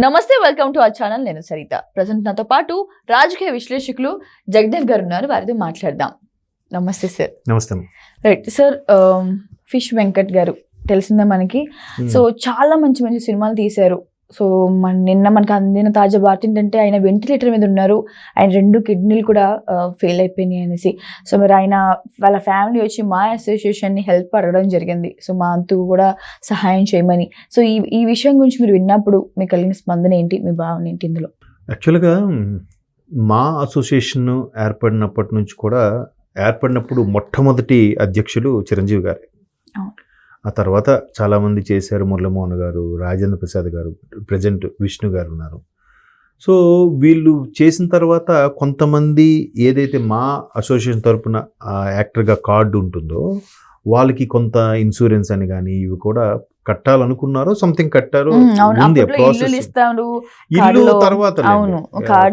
నమస్తే welcome to our channel. నేను Saritha. Present నాతో పాటు రాజకీయ విశ్లేషకులు జగదేవ్ గారు ఉన్నారు. వారితో మాట్లాడదాం. నమస్తే సార్. నమస్తే. రైట్ సార్ ఫిష్ వెంకట్ గారు. తెలిసిందే మనకి. సో చాలా మంచి మంచి సినిమాలు తీశారు. సో మన నిన్న మనకు అందిన తాజా వార్త ఏంటంటే ఆయన వెంటిలేటర్ మీద ఉన్నారు. ఆయన రెండు కిడ్నీలు కూడా ఫెయిల్ అయిపోయినాయి అనేసి. సో మరి ఆయన వాళ్ళ ఫ్యామిలీ వచ్చి మా అసోసియేషన్ని హెల్ప్ అడగడం జరిగింది. సో మా అంతు కూడా సహాయం చేయమని. సో ఈ ఈ విషయం గురించి మీరు విన్నప్పుడు మీకు కలిగిన స్పందన ఏంటి? మీ భావన ఏంటి ఇందులో? యాక్చువల్గా మా అసోసియేషన్ ఏర్పడినప్పటి నుంచి కూడా ఏర్పడినప్పుడు మొట్టమొదటి అధ్యక్షులు చిరంజీవి గారు. ఆ తర్వాత చాలామంది చేశారు మురళమోహన్ గారు రాజేంద్ర ప్రసాద్ గారు ప్రజెంట్ విష్ణు గారు ఉన్నారు. సో వీళ్ళు చేసిన తర్వాత కొంతమంది ఏదైతే మా అసోసియేషన్ తరపున యాక్టర్గా కార్డు ఉంటుందో వాళ్ళకి కొంత ఇన్సూరెన్స్ అని కానీ ఇవి కూడా కట్టాలనుకున్నారో సంథింగ్ కట్టారో ఉంది ప్రాసెస్. ఇల్లు తర్వాత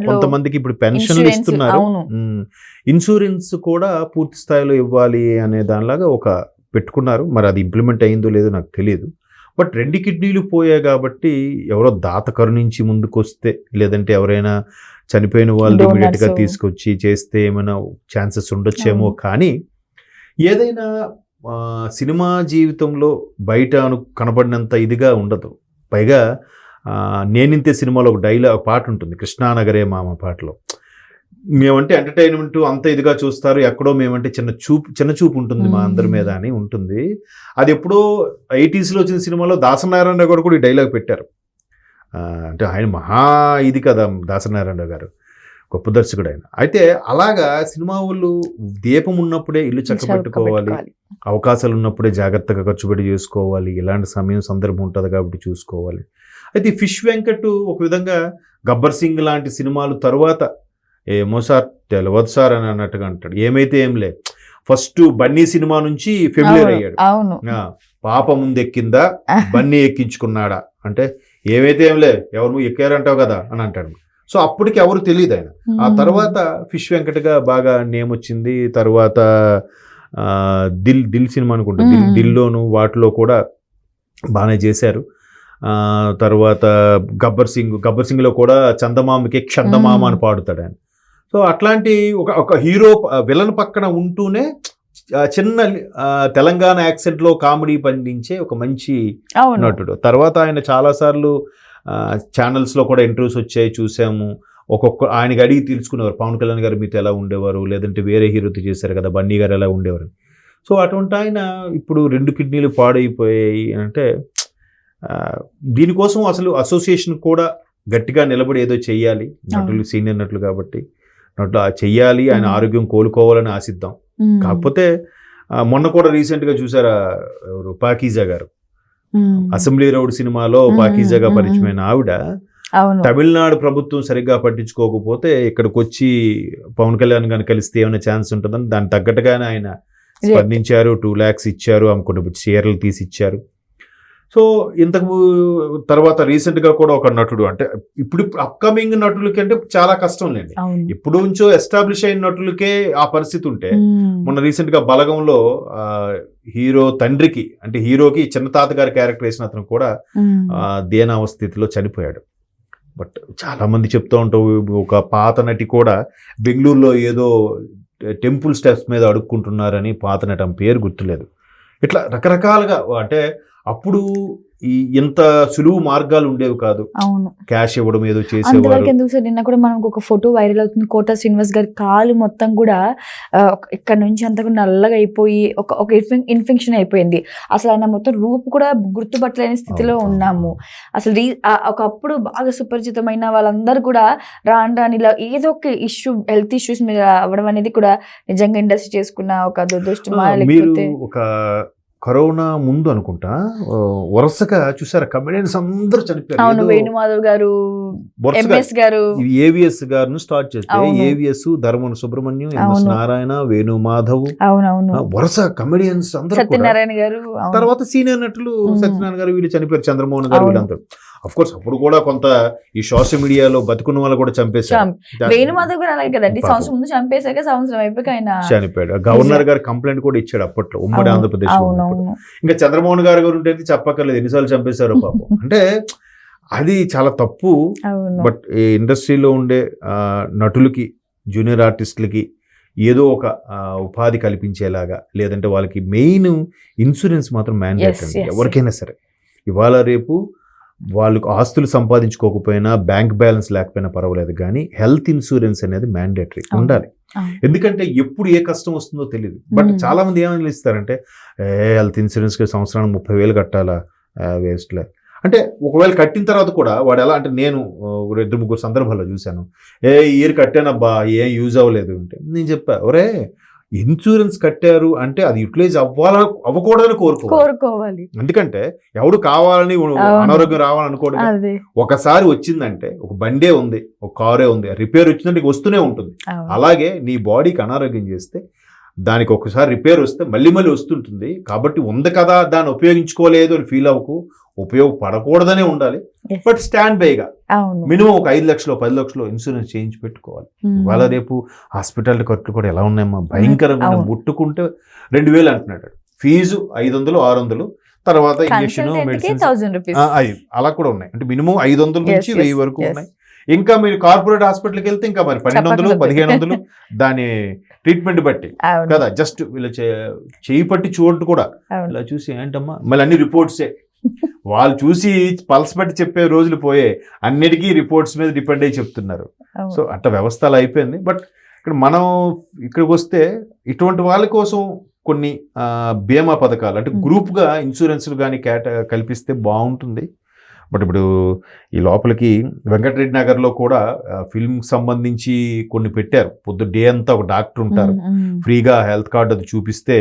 కొంతమందికి ఇప్పుడు పెన్షన్లు ఇస్తున్నారు. ఇన్సూరెన్స్ కూడా పూర్తి స్థాయిలో ఇవ్వాలి అనే దానిలాగా ఒక పెట్టుకున్నారు. మరి అది ఇంప్లిమెంట్ అయిందో లేదో నాకు తెలియదు బట్ రెండు కిడ్నీలు పోయాయి కాబట్టి ఎవరో దాత కరుణించి ముందుకు వస్తే లేదంటే ఎవరైనా చనిపోయిన వాళ్ళు. ఇమీడియట్గా తీసుకొచ్చి చేస్తే ఏమైనా ఛాన్సెస్ ఉండొచ్చేమో. కానీ ఏదైనా సినిమా జీవితంలో బయట అను కనబడినంత ఇదిగా ఉండదు. పైగా నేనింతే సినిమాలో ఒక డైలాగ్ పాట ఉంటుంది. కృష్ణానగరే మామ పాటలో. మేమంటే ఎంటర్టైన్మెంట్ అంత ఇదిగా చూస్తారు. ఎక్కడో మేమంటే చిన్న చూపు చిన్న చూపు ఉంటుంది మా అందరి మీద అని ఉంటుంది. అది ఎప్పుడో 80s లో వచ్చిన సినిమాలో దాసనారాయణ గారు కూడా ఈ డైలాగ్ పెట్టారు. అంటే ఆయన మహా ఇది కదా దాసనారాయణ గారు. గొప్ప దర్శకుడు ఆయన అయితే అలాగా సినిమా వాళ్ళు దీపం ఉన్నప్పుడే ఇల్లు చక్కబెట్టుకోవాలి. అవకాశాలు ఉన్నప్పుడే జాగ్రత్తగా ఖర్చు పెట్టి చేసుకోవాలి. ఇలాంటి సమయం సందర్భం ఉంటుంది కాబట్టి చూసుకోవాలి. అయితే ఫిష్ వెంకట్ ఒక విధంగా గబ్బర్ సింగ్ లాంటి సినిమాలు తరువాత ఏమో సార్ తెలియదు సార్ అని అన్నట్టుగా అంటాడు. ఏమైతే ఏం లే ఫస్ట్ బన్నీ సినిమా నుంచి ఫెమిలియర్ అయ్యాడు. అవును. ఆ, పాప ముందు ఎక్కిందా బన్నీ ఎక్కించుకున్నాడా? అంటే ఏమైతే ఏం లే ఎవరు ఎక్కారంటావు కదా అని అంటాడు. సో అప్పటికి ఎవరు తెలియదు ఆయన. ఆ. తర్వాత ఫిష్ వెంకటగా బాగా నేమ్ వచ్చింది. తర్వాత దిల్ దిల్ సినిమా అనుకుంటా. దిల్. దిల్లోను వాటిలో కూడా బాగానే చేశారు. ఆ, తర్వాత గబ్బర్ సింగ్ గబ్బర్ సింగ్లో కూడా చందమామకి క్షందమామ అని పాడుతాడు ఆయన. సో అట్లాంటి ఒక ఒక హీరో విలన్ పక్కన ఉంటూనే చిన్న తెలంగాణ యాక్సెంట్లో కామెడీ పండించే ఒక మంచి నటుడు. తర్వాత ఆయన చాలాసార్లు ఛానల్స్లో కూడా ఇంటర్వ్యూస్ వచ్చాయి చూసాము. ఒక్కొక్క ఆయనకి అడిగి తెలుసుకునేవారు పవన్ కళ్యాణ్ గారు మీతో ఎలా ఉండేవారు? లేదంటే వేరే హీరోతో చేశారు కదా బన్నీ గారు ఎలా ఉండేవారు? సో అటువంటి ఆయన ఇప్పుడు రెండు కిడ్నీలు పాడైపోయాయి అంటే దీనికోసం అసలు అసోసియేషన్ కూడా గట్టిగా నిలబడి ఏదో చెయ్యాలి. నటులు సీనియర్ నటులు కాబట్టి. నటులు ఆ చెయ్యాలి ఆయన. ఆరోగ్యం కోలుకోవాలని ఆశిద్దాం. కాకపోతే మొన్న కూడా రీసెంట్గా చూసారా ఎవరు పాకీజా గారు. అసెంబ్లీ రౌడ్ సినిమాలో పాకీజాగా పరిచయమైన ఆవిడ తమిళనాడు ప్రభుత్వం సరిగ్గా పట్టించుకోకపోతే ఇక్కడికి వచ్చి పవన్ కళ్యాణ్ గారిని కలిస్తే ఏమైనా ఛాన్స్ ఉంటుందని దానికి తగ్గట్టుగానే ఆయన స్పందించారు టూ ల్యాక్స్ ఇచ్చారు అనుకుంటే చీరలు తీసి ఇచ్చారు. సో ఇంతకు తర్వాత recent గా కూడా ఒక నటుడు అంటే ఇప్పుడు అప్కమింగ్ నటులకి అంటే చాలా కష్టం లేండి ఇప్పుడు నుంచో ఎస్టాబ్లిష్ అయిన నటులకే ఆ పరిస్థితి ఉంటే. మొన్న రీసెంట్గా బలగంలో హీరో తండ్రికి అంటే హీరోకి చిన్న తాతగారి క్యారెక్టర్ వేసిన అతను కూడా ఉమ్. ఆ, దేనావ స్థితిలో చనిపోయాడు బట్ చాలా మంది చెప్తూ ఉంటావు ఒక పాత నటి కూడా బెంగళూరులో ఏదో టెంపుల్ స్టెప్స్ మీద అడుక్కుంటున్నారని పాత నటి పేరు గుర్తులేదు ఇట్లా రకరకాలుగా అంటే అప్పుడు ఈ ఇంత సులువు మార్గాలు ఉండేవి కాదు. అవును. క్యాష్ ఇవ్వడం ఏదో చేసేవారు. ఎందుకు సార్ నిన్న కూడా మనకు ఒక ఫోటో వైరల్ అవుతుంది. కోట శ్రీనివాస్ గారి కాలు మొత్తం కూడా ఇక్కడ నుంచి అంతా కూడా నల్లగా అయిపోయి ఒక ఒక ఇన్ఫెక్షన్ అయిపోయింది. అసలు ఆయన మొత్తం రూపు కూడా గుర్తుపట్టలేని స్థితిలో. ఉన్నాము. అసలు ఒకప్పుడు బాగా సుపరిచితమైన వాళ్ళందరూ కూడా రాను రాని ఇలా ఏదో ఒక ఇష్యూ హెల్త్ ఇష్యూస్ మీద అవ్వడం అనేది కూడా నిజంగా ఇండస్ట్రీ చేసుకున్న ఒక దురదృష్టమా లేకపోతే ఒక కరోనా ముందు అనుకుంటా వరుసగా చూసారా కమెడియన్స్ అందరూ అవును చనిపోయారు వేణుమాధవ్ గారు ఎంఎస్ గారు ఏవిఎస్ గారిని స్టార్ట్ చేస్తే. AVS Dharmana Subrahmanyam MS. నారాయణ వేణు మాధవ్ అవునవును వరుస కమెడియన్స్ అందరూ సత్యనారాయణ గారు. తర్వాత సీనియర్ నటులు. సత్యనారాయణ గారు వీళ్ళు చనిపోయారు చంద్రమోహన్ గారు. వీళ్ళందరూ కోర్స్ అప్పుడు కూడా కొంత ఈ సోషల్ మీడియాలో బతుకున్న వాళ్ళు కూడా చంపేశారు. చంపి- వేణుమాధవ్ గారు అలాగే కదండి. సంవత్సరం ముందు చంపేశాక సంవత్సరం అయిపోయాక ఆయన చనిపోయాడు. గవర్నర్ గారు కంప్లైంట్ కూడా ఇచ్చాడు అప్పట్లో ఉమ్మడి ఆంధ్రప్రదేశ్ ఇంకా చంద్రమోహన్ గారి గురించి అయితే చెప్పక్కర్లేదు ఎన్నిసార్లు చంపేశారో పాపం. అంటే అది చాలా తప్పు. బట్ ఈ ఇండస్ట్రీలో ఉండే నటులకి జూనియర్ ఆర్టిస్టులకి ఏదో ఒక ఉపాధి కల్పించేలాగా లేదంటే వాళ్ళకి మెయిన్ ఇన్సూరెన్స్ మాత్రం మ్యాండేట్ ఎవరికైనా సరే. ఇవాళ రేపు వాళ్ళకు ఆస్తులు సంపాదించుకోకపోయినా బ్యాంక్ బ్యాలెన్స్ లేకపోయినా పర్వాలేదు కానీ హెల్త్ ఇన్సూరెన్స్ అనేది మ్యాండేటరీ. ఉండాలి. ఎందుకంటే ఎప్పుడు ఏ కష్టం వస్తుందో తెలియదు బట్. చాలా మంది ఏమని ఇస్తారంటే ఏ హెల్త్ ఇన్సూరెన్స్కి సంవత్సరానికి ముప్పై వేలు కట్టాలా వేస్ట్లే అంటే ఒకవేళ కట్టిన తర్వాత కూడా వాడు ఎలా అంటే నేను ఇద్దరు ముగ్గురు సందర్భాల్లో చూశాను ఏ ఇయర్ కట్టానబ్బా ఏం యూజ్ అవ్వలేదు అంటే నేను చెప్పా ఒరే ఇన్సూరెన్స్ కట్టారు అంటే అది యూటిలైజ్ అవ్వాల అవ్వకూడదని కోరుకో కోరుకోవాలి. ఎందుకంటే ఎవడు కావాలని. అనారోగ్యం రావాలనుకోడు అదే. ఒకసారి వచ్చిందంటే ఒక బండే ఉంది ఒక కారే ఉంది రిపేర్ వచ్చిందంటే వస్తూనే ఉంటుంది. అలాగే నీ బాడీకి అనారోగ్యం చేస్తే దానికి ఒకసారి రిపేర్ వస్తే మళ్ళీ మళ్ళీ వస్తుంటుంది. కాబట్టి ఉంది కదా దాన్ని ఉపయోగించుకోలేదు అని ఫీల్ అవ్వకు. ఉపయోగపడకూడదనే ఉండాలి. బట్ స్టాండ్ బైగా మినిమం ఒక ఐదు లక్షలు పది లక్షలు ఇన్సూరెన్స్ చేయించి పెట్టుకోవాలి. ఇవాళ రేపు హాస్పిటల్ ఖర్చులు కూడా ఎలా ఉన్నాయమ్మా? భయంకరంగా. ముట్టుకుంటే రెండు వేలు అంటున్నాడు. ఫీజు ఐదు వందలు ఆరు వందలు తర్వాత ఇంజక్షన్ మెడిసిన్ అలా కూడా ఉన్నాయి. అంటే మినిమం ఐదు వందల నుంచి వెయ్యి వరకు. ఉన్నాయి. ఇంకా మీరు కార్పొరేట్ హాస్పిటల్కి వెళ్తే ఇంకా మరి పన్నెండు వందలు. పదిహేను వందలు దాని ట్రీట్మెంట్ బట్టి. కదా జస్ట్ వీళ్ళ చేయి పట్టి చూడటం కూడా. ఇలా చూసి ఏంటమ్మా? మళ్ళీ అన్ని రిపోర్ట్సే. వాళ్ళు చూసి పల్స్ బట్టి చెప్పే రోజులు పోయే అన్నిటికీ రిపోర్ట్స్ మీద డిపెండ్ అయ్యి చెప్తున్నారు. సో అట్లా వ్యవస్థ అలా అయిపోయింది బట్ ఇక్కడ మనం ఇక్కడికి వస్తే ఇటువంటి వాళ్ళ కోసం కొన్ని బీమా పథకాలు అంటే. గ్రూప్గా ఇన్సూరెన్స్లు కానీ కేట కల్పిస్తే బాగుంటుంది బట్ ఇప్పుడు ఈ లోపలికి వెంకటరెడ్డి నగర్లో కూడా ఫిల్మ్కి సంబంధించి కొన్ని పెట్టారు పొద్దు డే అంతా ఒక డాక్టర్ ఉంటారు. ఫ్రీగా హెల్త్ కార్డు అది చూపిస్తే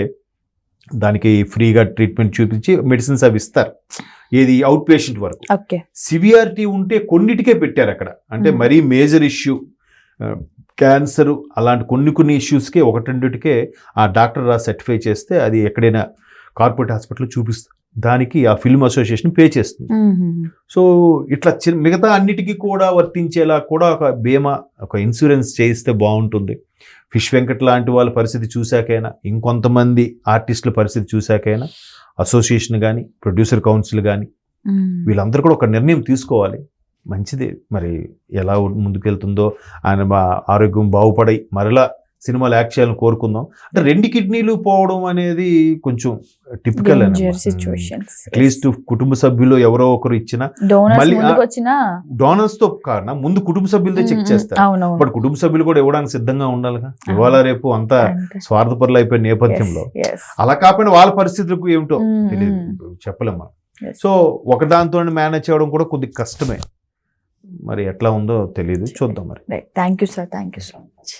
దానికి ఫ్రీగా ట్రీట్మెంట్ చూపించి మెడిసిన్స్ అవి ఇస్తారు. ఏది అవుట్ పేషెంట్ వరకు. ఓకే. సివియారిటీ ఉంటే కొన్నిటికే పెట్టారు అక్కడ. అంటే. మరీ మేజర్ ఇష్యూ క్యాన్సర్ అలాంటి కొన్ని కొన్ని ఇష్యూస్కే ఒకటి రెండిటికే ఆ డాక్టర్ రా సర్టిఫై చేస్తే అది ఎక్కడైనా కార్పొరేట్ హాస్పిటల్ చూపిస్తుంది దానికి ఆ ఫిల్మ్ అసోసియేషన్ పే చేస్తుంది. సో ఇట్లా మిగతా అన్నిటికీ కూడా వర్తించేలా కూడా ఒక బీమా ఒక ఇన్సూరెన్స్ చేయిస్తే బాగుంటుంది ఫిష్ వెంకట్ లాంటి వాళ్ళ పరిస్థితి చూశాకైనా ఇంకొంతమంది ఆర్టిస్టుల పరిస్థితి చూశాకైనా అసోసియేషన్ కానీ ప్రొడ్యూసర్ కౌన్సిల్ కానీ. వీళ్ళందరూ కూడా ఒక నిర్ణయం తీసుకోవాలి మంచిది మరి ఎలా ముందుకెళ్తుందో ఆయన మా ఆరోగ్యం బాగుపడి మరలా సినిమాలు యాక్ట్ చేయాలని కోరుకుందాం అంటే రెండు కిడ్నీలు పోవడం అనేది కొంచెం టిపికల్. అట్లీస్ట్ కుటుంబ సభ్యులు ఎవరో ఒకరు ఇచ్చిన డోనర్స్ మళ్ళీ డోనర్స్తో కారణం ముందు కుటుంబ సభ్యులతో చెక్ చేస్తారు బట్ కుటుంబ సభ్యులు కూడా ఇవ్వడానికి సిద్ధంగా ఉండాలిగా ఇవాళ రేపు అంతా. స్వార్థపరులు అయిపోయిన నేపథ్యంలో. అలా కాకపోయినా వాళ్ళ పరిస్థితులకు ఏమిటో తెలియదు mm. చెప్పలేం మనం. సో ఒకదాంతో మేనేజ్ చేయడం కూడా కొద్దిగా కష్టమే మరి ఎట్లా ఉందో తెలియదు చూద్దాం మరి. Thank you, sir. Thank you so much.